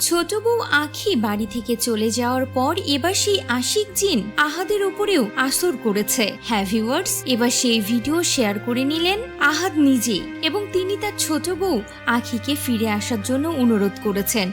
ছোট বউ আখি বাড়ি থেকে চলে যাওয়ার পর এবার সেই আশিক জিন আহাদের উপরেও আসর করেছে। হ্যাঁ ভিউয়ার্স, এবার সেই ভিডিও শেয়ার করে নিলেন আহাদ নিজে এবং তিনি তার ছোট বউ আখিকে ফিরে আসার জন্য অনুরোধ করেছেন।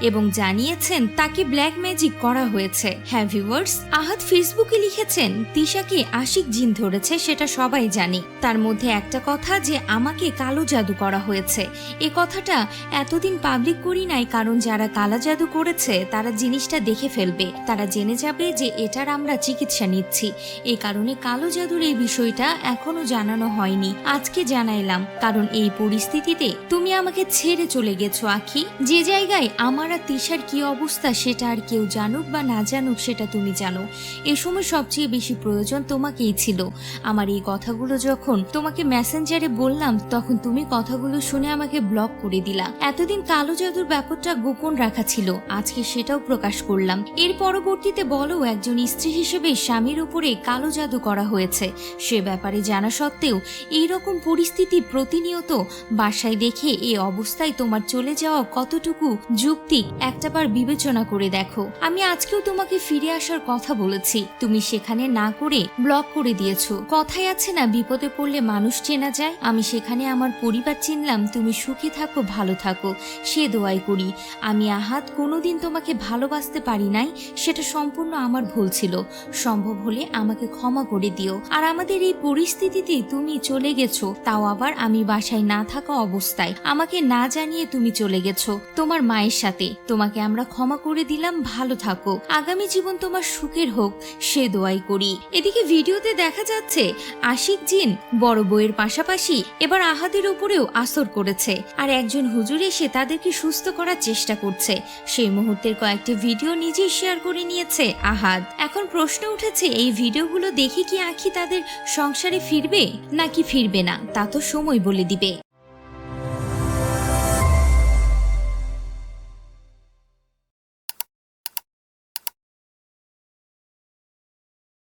এবং জানিয়েছেন তাকে ব্ল্যাক ম্যাজিক করা হয়েছে। হ্যাঁ ভিউয়ার্স, আহাদ ফেসবুকে লিখেছেন, তিশাকে আশিক জিন ধরেছে, সেটা সবাই জানি। তার মধ্যে একটা কথা যে আমাকে কালো জাদু করা হয়েছে। এ কথাটা এতদিন পাবলিক করি নাই, কারণ যারা কালা জাদু করেছে, তারা জিনিসটা দেখে ফেলবে। তারা জেনে যাবে যে এটার আমরা চিকিৎসা নিচ্ছি। এই কারণে কালো জাদুর এই বিষয়টা এখনও জানানো হয়নি। আজকে জানাইলাম, কারণ এই পরিস্থিতিতে তুমি আমাকে ছেড়ে চলে গেছো, আখি। যে জায়গায় আমার আর তিশার কি অবস্থা, সেটা আর কেউ জানুক বা না জানুক, সেটা তুমি জানো। এ সময় সবচেয়ে বেশি প্রয়োজন তোমাকেই ছিল। আমার এই কথাগুলো যখন তোমাকে মেসেঞ্জারে বললাম, তখন তুমি কথাগুলো শুনে আমাকে ব্লক করে দিলাম। এতদিন কালো জাদুর ব্যাপারটা গোপন রাখা ছিল। আজকে সেটাও প্রকাশ করলাম। এর পরবর্তীতে বলো একজন স্ত্রী হিসেবে স্বামীর উপরে কালো জাদু করা হয়েছে। সে ব্যাপারে জানা সত্ত্বেও এইরকম পরিস্থিতি প্রতিনিয়ত বাসায় দেখে এ অবস্থায় তোমার চলে যাওয়া কতটুকু যুক্তি একটাবার বিবেচনা করে দেখো। আমি আজকেও তোমাকে ফিরে আসার কথা বলেছি। তুমি সেখানে না করে ব্লক করে দিয়েছ। কথাই আছে না, বিপদে পড়লে মানুষ চেনা যায়। আমি সেখানে আমার পরিবার চিনলাম, তুমি সুখে থাকো, ভালো থাকো। সে দোয়াই করি। আমি আহাত কোনোদিন তোমাকে ভালোবাসতে পারি নাই, সেটা সম্পূর্ণ আমার ভুল ছিল। সম্ভব হলে আমাকে ক্ষমা করে দিও। আর আমাদের এই পরিস্থিতিতে তুমি চলে গেছো, তাও আবার আমি বাসায় না থাকা অবস্থায়। আমাকে না জানিয়ে তুমি চলে গেছো, তোমার মায়ের সাথে। তোমাকে আমরা ক্ষমা করে দিলাম, ভালো থাকো। আগামী জীবন তোমার সুখের হোক, সে দোয়াই করি। এদিকে ভিডিওতে দেখা যাচ্ছে, আশিক জিন বড় বইয়ের পাশাপাশি এবার আহাদের উপরেও আসর করেছে। আর একজন হুজুর এসে তাদেরকে সুস্থ করার চেষ্টা করছে। সেই মুহূর্তের কয়েকটি ভিডিও নিজেই শেয়ার করে নিয়েছে আহাদ। এখন প্রশ্ন উঠেছে, এই ভিডিওগুলো দেখে কি আখি তাদের সংসারে ফিরবে নাকি ফিরবে না? তা তো সময় বলে দিবে।